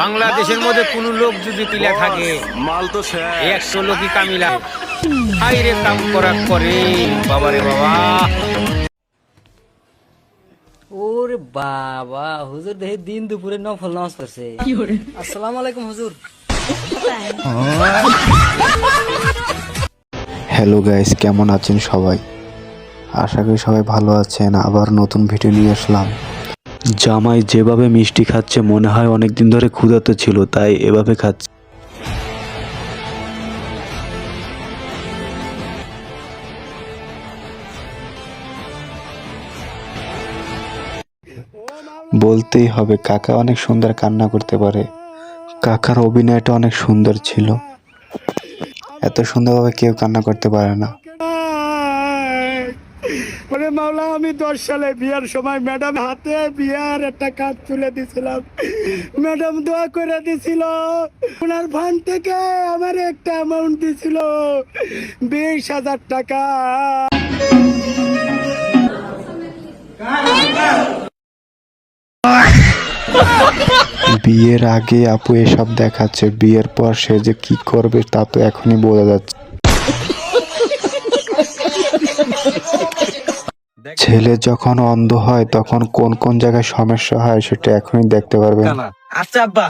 বাংলাদেশের মধ্যে কোন লোক যদি তিলা থাকে মাল তো একশো লোকই কামিলা হাই রে কাম করা করে বাবারে বাবা। ওরে বাবা হুজুর দেখে দিন দুপুরে নফল নামাজ পড়ছে। আসসালামু আলাইকুম হুজুর। হ্যালো গাইস কেমন আছেন সবাই? আশা করি সবাই ভালো আছেন। আবার নতুন ভিডিও নিয়ে আসলাম। জামাই যেভাবে মিষ্টি খাচ্ছে, মনে হয় অনেক দিন ধরে ক্ষুধার্ত ছিল, তাই এভাবে খাচ্ছে। বলতেই হবে, কাকা অনেক সুন্দর কান্না করতে পারে। কাকার অভিনয়টা অনেক সুন্দর ছিল। এত সুন্দরভাবে কেউ কান্না করতে পারে না। মানে মাওলা, আমি দশ সালে বিয়ার সময় ম্যাডাম হাতে বিয়ার একটা কাজ তুলে দিছিলাম। ম্যাডাম দোয়া করে দিছিল। ওনার ফান্ড থেকে আমার একটা অ্যামাউন্ট দিছিল। বিশ হাজার টাকা। বিয়ের আগে আপু এসব দেখাচ্ছে। বিয়ের পর সে যে কি করবে তা তো এখনই বোঝা যাচ্ছে। ছেলে যখন অন্ধ হয় তখন কোন কোন জায়গায় সমস্যা হয় সেটা এখনই দেখতে পারবেন। আচ্ছা আব্বা।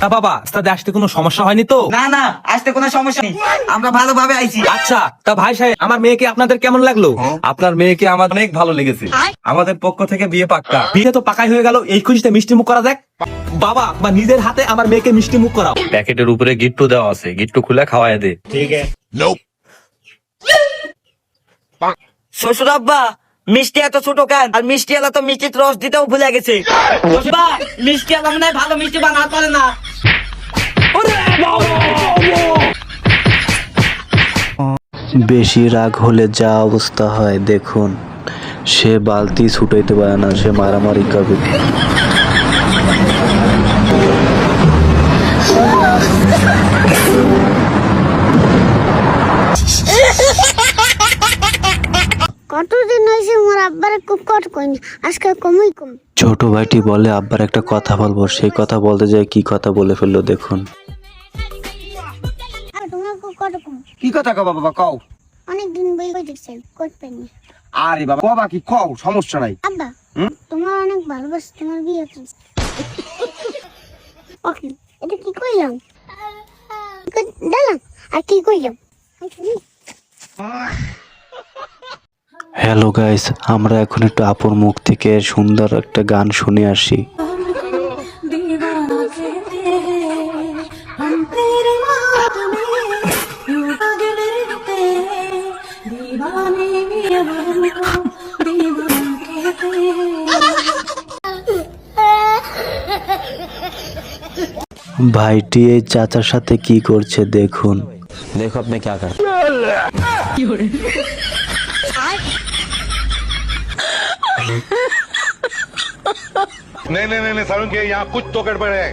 তা বাবা তাদের আসতে কোনো সমস্যা হয়নি তো? না না আসতে কোনো সমস্যা নেই। আমরা ভালোভাবে আইছি। আচ্ছা তা ভাই সাহেব আমার মেয়েকে আপনাদের কেমন লাগল? আপনার মেয়েকে আমার অনেক ভালো লেগেছে। আমাদের পক্ষ থেকে বিয়ে পাক্কা। বিয়ে তো পাকাই হয়ে গেল এই খুশিতে মিষ্টি মুখ করা যাক বাবা বা নিজের হাতে আমার মেয়েকে মিষ্টি মুখ করাও। প্যাকেটের উপরে গিট্টু দেওয়া আছে গিট্টু খুলে খাওয়ায় দে। শ্বশুর আব্বা, মিষ্টি এত ছোট কেন? আর মিষ্টি আলা তো মিষ্টির রস দিতেও ভুলে গেছে। মিষ্টি আলা মনে ভালো মিষ্টি বানাতে পারে না। বেশি রাগ হলে যা অবস্থা হয়, দেখুন। সে বালতি ছুটাইতে পারে না, সে মারামারি করবে। খুব কট কইনি আজকে কমই কম। ছোট ভাইটি বলে আব্বার একটা কথা বলব সেই কথা বলতে যায় কি কথা বলে ফেলল দেখুন। আর তোমার খুব কম কি কথা কবা বাবা কও। অনেক দিন বই কই দেখছে কট পাইনি আরে বাবা কবা কি কও সমস্যা নাই। আব্বা তোমার অনেক ভালোবাসি তোমার বিয়ে করছি ওকে এটা কি কইলাম? দিলাম আর কি কইলাম? হ্যালো গাইস আমরা এখন একটু আপুর মুখ থেকে সুন্দর একটা গান শুনে আসি। ভাইটি এই চাচার সাথে কি করছে দেখুন। দেখো আপনি কে কর? नहीं नहीं नहीं सारुण के यहाँ कुछ तो गड़बड़ है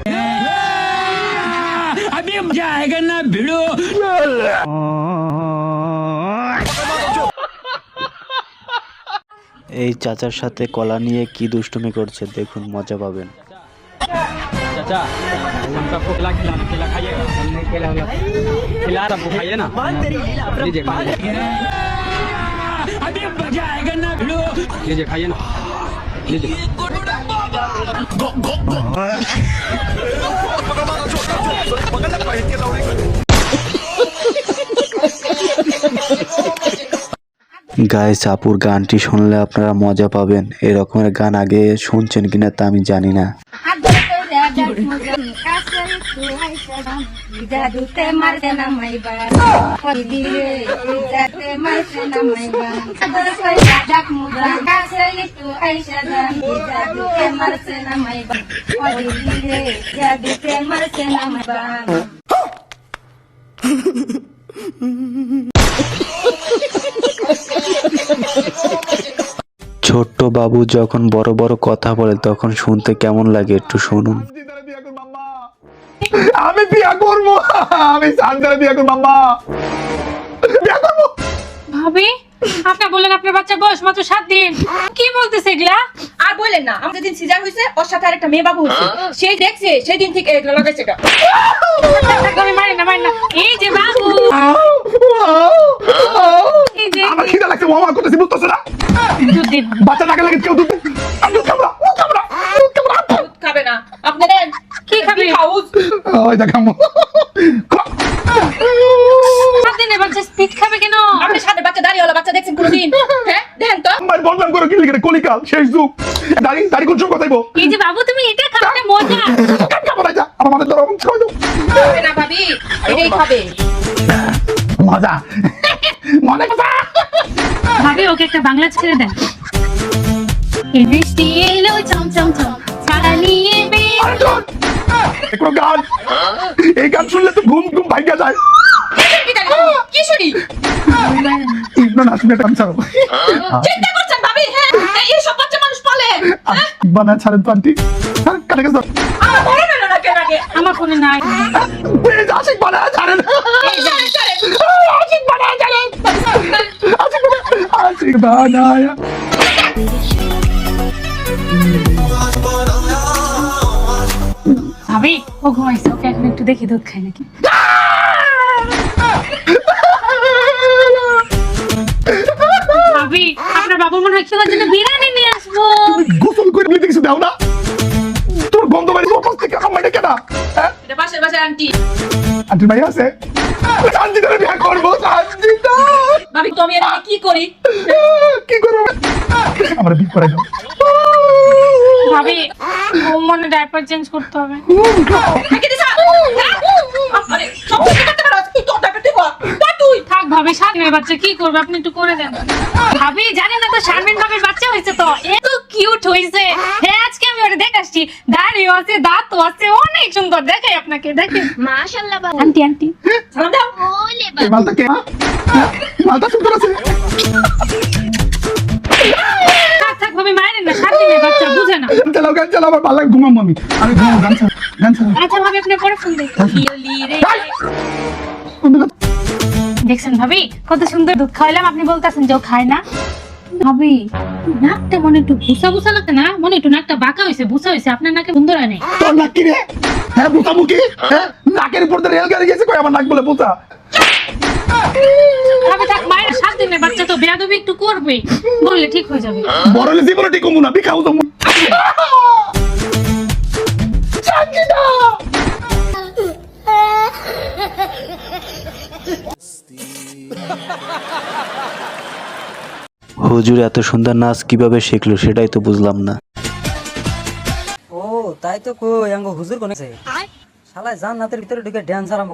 এই চাচার সাথে কলা নিয়ে কি দুষ্টুমি করছে দেখুন মজা পাবেন चाचा उनका खोखला खिला खिला खाइएगा नहीं खिला होला खिला सबको खाइए ना लीजिए अभी मजा आएगा ना लीजिए खाइए ना लीजिए গাইস আপুর গানটি শুনলে আপনারা মজা পাবেন এরকমের গান আগে শুনছেন কিনা তা আমি জানি না জাদুতে মারতে ছোট্ট বাবু যখন বড় বড় কথা বলে, তখন শুনতে কেমন লাগে একটু শুনুন। আমি বিয়া করব। আমি সান্তারা বিয়া করব মাম্মা বিয়া করব। ভাবি আপনি বললেন আপনার বাচ্চা বয়স মাত্র সাত দিন। কি বলতেছে এগুলা? আর বললেন না আমার যেদিন সিজার হয়েছে ওর সাথে আরেকটা মেয়ে বাবু হয়েছে। সেই দেখছে সেই দিন থেকে এগুলো লাগাইছে এটা। আমি মারি না মারি না। এই যে বাবু। আমার খিদা লাগছে আমার করতেছি বুঝতেছ না। দুধ দিন। বাচ্চা টাকা লাগে কেউ দুধ আমি দুধ খাব না দুধ খাব না দুধ খাব না দুধ খাবে না আপনি দেন কি খাবে হাউস ওই দেখামো সাত বাচ্চা স্পিড খাবে কেন? আপনি সাথে বাচ্চা দাঁড়িয়ে বাচ্চা দেখছেন কোনোদিন? হ্যাঁ? দেখেন তো। আমার বললাম করে কি লিখে কলিকাল শেষ যুগ। দাড়ি দাড়ি কোন সময় কথাইবো এই যে বাবু তুমি এটা খাবে মজা। কান খাব না যা আমার মাথায় ধরো খাওয়াই খাবে না ভাবি এটাই খাবে। মজা। মনে কথা ভাবি ওকে একটা বাংলা ছেড়ে দেন। এই বৃষ্টি এলো চম চম আরে চল কোনো গান? এই গান শুনলে তো ঘুম ঘুম ভাইগা যায়। কি জানি কি শুনি ইগনো না শুনে গান ছাড়ো চিন্তা করছেন ভাবি? হ্যাঁ এই সব বাচ্চা মানুষ পালে বানা ছাড়েন তো আন্টি। কাটে আমার বড় মেলো না কেন আগে? আমার ফোনে নাই। প্লিজ আশিক বানা ছাড়েন। আশিক বানা ছাড়েন। আশিক বানা আশিক বানায়া। ও ঘুমাইছে ওকে এখন একটু দেখি দুধ খাই নাকি? ভাবি আপনার বাবু মনে হয় খেলার জন্য বিরিয়ানি নিয়ে আসব। গোসল করে নিতে কিছু দাও না? তোর গন্ধ বাড়ি অফিস থেকে আমার এটা কেনা হ্যাঁ? এটা পাশের বাসার আন্টি আন্টি ভাই আছে? শান্তিদারে বিয়ে করব শান্তিদা ভাবি তো আমি এর কি করি? কি করব? আমরা বিয়ে করে দাও ভাবি মনে ডাইপার চেঞ্জ করতে হবে। থাক ভাবি শারমিনের বাচ্চা কি করবে? আপনি একটু করে দেন। ভাবি জানি না তো শারমিন ভাবির বাচ্চা হয়েছে তো? এত কিউট হয়েছে। হ্যাঁ আজকে আমি ওটা দেখে আসছি। দাড়িও আছে দাঁতও আছে অনেক সুন্দর। দেখাই আপনাকে দেখেন। মাশাআল্লাহ আন্টি আন্টি। সালাম দাও। ওলে এই মালটা কে? মালটা সুন্দর আছে। গান চালাও আমার ভালো লাগে ঘুমাবো আমি। আমি ঘুমাবো গান চালাও গান চালাও। আচ্ছা ভাবি আপনি পরে ফোন লিলি রে। দেখছেন ভাবি? কত সুন্দর দুধ খাওয়াইলাম আপনি বলতেছেন যে ও খায় না। ভাবি নাকটা মনে একটু ভুসা ভুসা লাগছে না? মনে একটু নাকটা বাঁকা হয়েছে ভুসা হয়েছে আপনার নাকে সুন্দর হয় নাই? তোর নাক কি রে? হ্যাঁ বুতামুখি হ্যাঁ? নাকের উপর দিয়ে রেল গাড়ি গেছে কই আমার নাক বলে বুতা ভাবি থাক মায়ের সাত দিনের বাচ্চা। তো বেয়াদবি একটু করবে বললে ঠিক হয়ে যাবে। বড় হলে জীবনে ঠিক না বিখাও তো। হুজুর এত সুন্দর নাচ কীভাবে শিখলো সেটাই তো বুঝলাম না। ও তাই তো কই আঙ্গ হুজুর কোনে শালা জান্নাতের ভিতরে ঢুকে ড্যান্স আরম্ভ